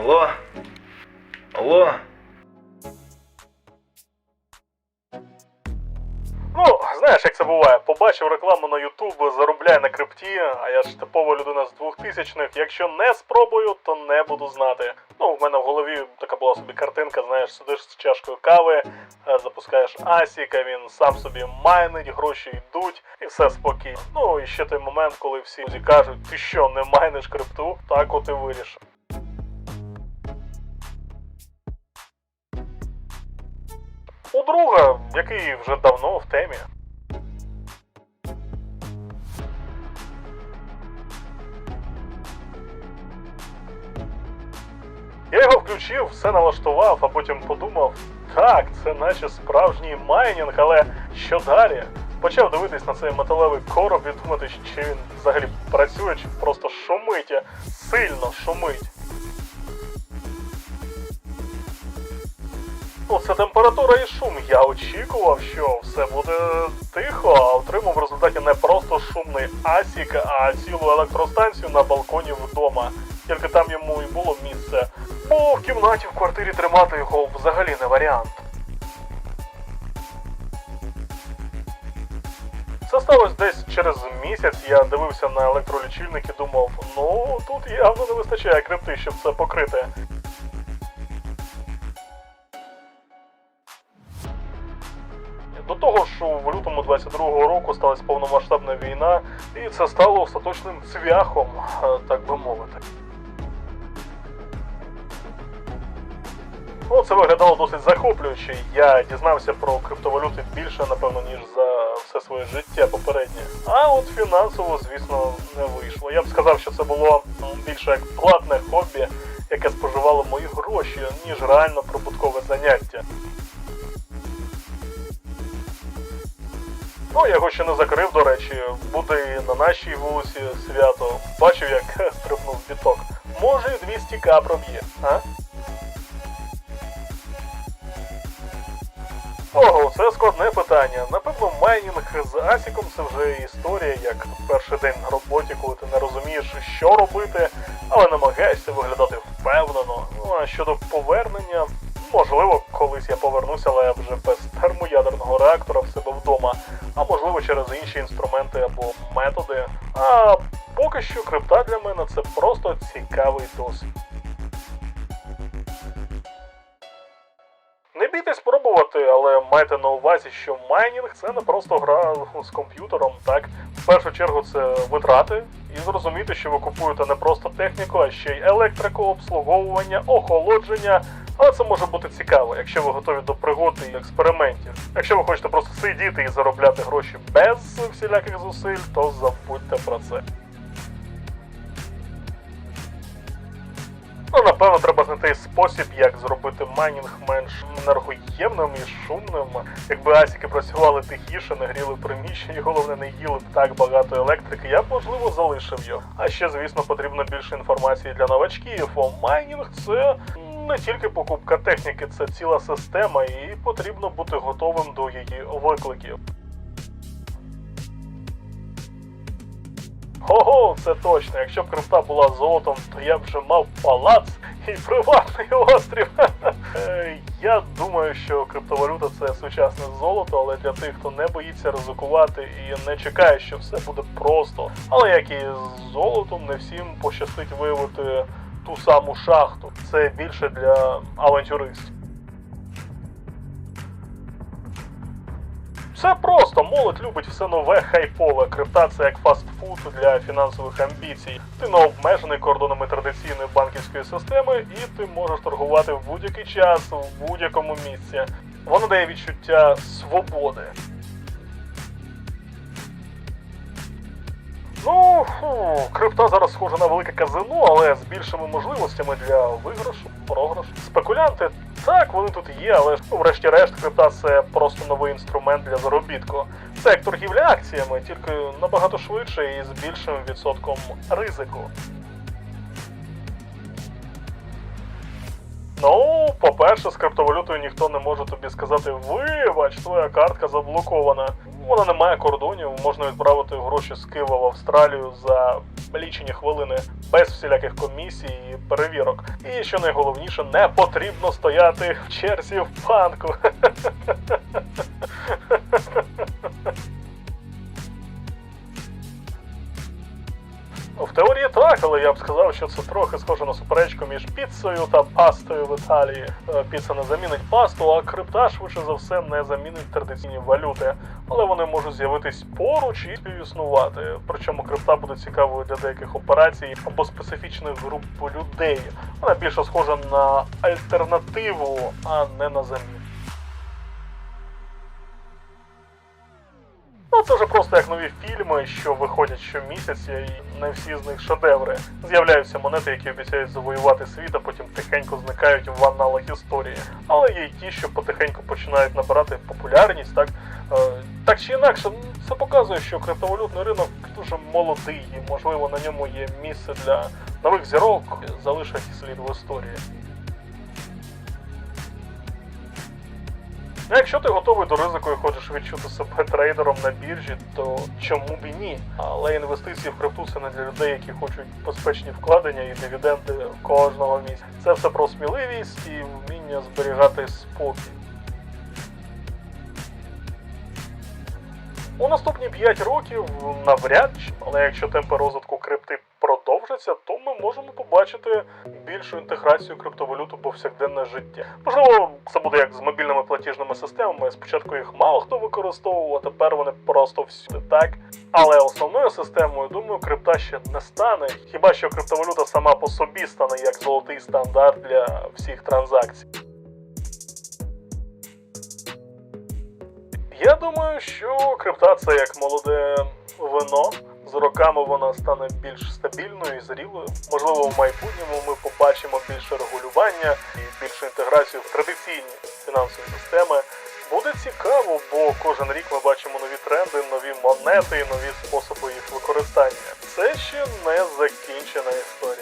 Алло? Алло? Ну, знаєш, як це буває, побачив рекламу на YouTube, заробляє на крипті, а я ж типова людина з 2000-х. Якщо не спробую, то не буду знати. Ну, в мене в голові така була собі картинка, знаєш, сидиш з чашкою кави, е, запускаєш Асіка, він сам собі майнить, гроші йдуть, і все спокійно. Ну і ще той момент, коли всі кажуть, ти що, не майниш крипту, так от і вирішив. Друга, який вже давно в темі. Я його включив, все налаштував, а потім подумав, так, це наче справжній майнінг, але що далі? Почав дивитись на цей металевий короб і думати, чи він взагалі працює, чи просто шумить, сильно шумить. Ну, температура і шум. Я очікував, що все буде тихо, а отримав в результаті не просто шумний асік, а цілу електростанцію на балконі вдома. Тільки там йому і було місце. Бо в кімнаті в квартирі тримати його взагалі не варіант. Це сталося десь через місяць. Я дивився на електролічильник і думав, ну тут явно не вистачає крипти, щоб це покрити. До того ж, в лютому 22-го року сталася повномасштабна війна, і це стало остаточним цвяхом, е, так би мовити. Ну, це виглядало досить захоплююче. Я дізнався про криптовалюти більше, напевно, ніж за все своє життя попереднє. А от фінансово, звісно, не вийшло. Я б сказав, що це було більше як платне хобі, яке споживало мої гроші, ніж реально прибуткове заняття. Ну, я його ще не закрив, до речі. Буде і на нашій вулиці свято. Бачив, як стрибнув біток. Може, і 200к проб'є, а? Ого, це складне питання. Напевно, майнінг з Асіком це вже історія, як перший день на роботі, коли ти не розумієш, що робити, але намагаєшся виглядати впевнено. Ну а щодо повернення, можливо, колись я повернуся, але вже без термоядерного реактора в себе вдома, а можливо через інші інструменти або методи. А поки що крипта для мене це просто цікавий досвід. Не бійтесь спробувати, але майте на увазі, що майнінг це не просто гра з комп'ютером, так? В першу чергу це витрати, і зрозуміти, що ви купуєте не просто техніку, а ще й електрику, обслуговування, охолодження. Але це може бути цікаво, якщо ви готові до пригод і експериментів. Якщо ви хочете просто сидіти і заробляти гроші без всіляких зусиль, то забудьте про це. Ну, напевно, треба знайти спосіб, як зробити майнінг менш енергоємним і шумним. Якби асіки працювали тихіше, не гріли приміщення, і головне не їли б так багато електрики, я б можливо залишив його. А ще, звісно, потрібно більше інформації для новачків. О, майнінг це не тільки покупка техніки, це ціла система, і потрібно бути готовим до її викликів. Ого, це точно. Якщо б крипта була золотом, то я б вже мав палац і приватний острів. Е, Я думаю, що криптовалюта це сучасне золото, але для тих, хто не боїться ризикувати і не чекає, що все буде просто. Але як і з золотом, не всім пощастить виявити ту саму шахту. Це більше для авантюристів. Все просто, молодь любить все нове, хайпове. Крипта це як фастфуд для фінансових амбіцій. Ти не обмежений кордонами традиційної банківської системи, і ти можеш торгувати в будь-який час, в будь-якому місці. Воно дає відчуття свободи. Ну, фу, крипта зараз схожа на велике казино, але з більшими можливостями для виграшу, програшу. Спекулянти, так, вони тут є, але ну, врешті-решт, крипта це просто новий інструмент для заробітку. Це як торгівля акціями, тільки набагато швидше і з більшим відсотком ризику. По-перше, з криптовалютою ніхто не може тобі сказати, вибач, твоя картка заблокована. Вона не має кордонів, можна відправити гроші з Києва в Австралію за лічені хвилини без всіляких комісій і перевірок. І що найголовніше, не потрібно стояти в черзі в банку. але я б сказав, що це трохи схоже на суперечку між піцею та пастою в Італії. Е, Піца не замінить пасту, а крипта швидше за все не замінить традиційні валюти. Але вони можуть з'явитись поруч і співіснувати. Причому крипта буде цікавою для деяких операцій або специфічних груп людей. Вона більше схожа на альтернативу, а не на заміну. Ну, це вже просто як нові фільми, що виходять щомісяця, і не всі з них шедеври. З'являються монети, які обіцяють завоювати світ, а потім тихенько зникають в аналах історії. Але є й ті, що потихеньку починають набирати популярність, так? Е, так чи інакше, це показує, що криптовалютний ринок дуже молодий, і можливо на ньому є місце для нових зірок, залишать слід в історії. Ну, якщо ти готовий до ризику і хочеш відчути себе трейдером на біржі, то чому б і ні? Але інвестиції в крипту це не для людей, які хочуть безпечні вкладення і дивіденди кожного місяця. Це все про сміливість і вміння зберігати спокій. У наступні 5 років навряд чи, але якщо темпи розвитку крипти продовжаться, то ми можемо побачити більшу інтеграцію криптовалют у повсякденне життя. Можливо, це буде як з мобільними платіжними системами. Спочатку їх мало хто використовував, а тепер вони просто всюди так. Але основною системою, думаю, крипта ще не стане. Хіба що криптовалюта сама по собі стане як золотий стандарт для всіх транзакцій. Я думаю, що крипта це як молоде вино. З роками вона стане більш стабільною і зрілою. Можливо, в майбутньому ми побачимо більше регулювання і більшу інтеграцію в традиційні фінансові системи. Буде цікаво, бо кожен рік ми бачимо нові тренди, нові монети, нові способи їх використання. Це ще не закінчена історія.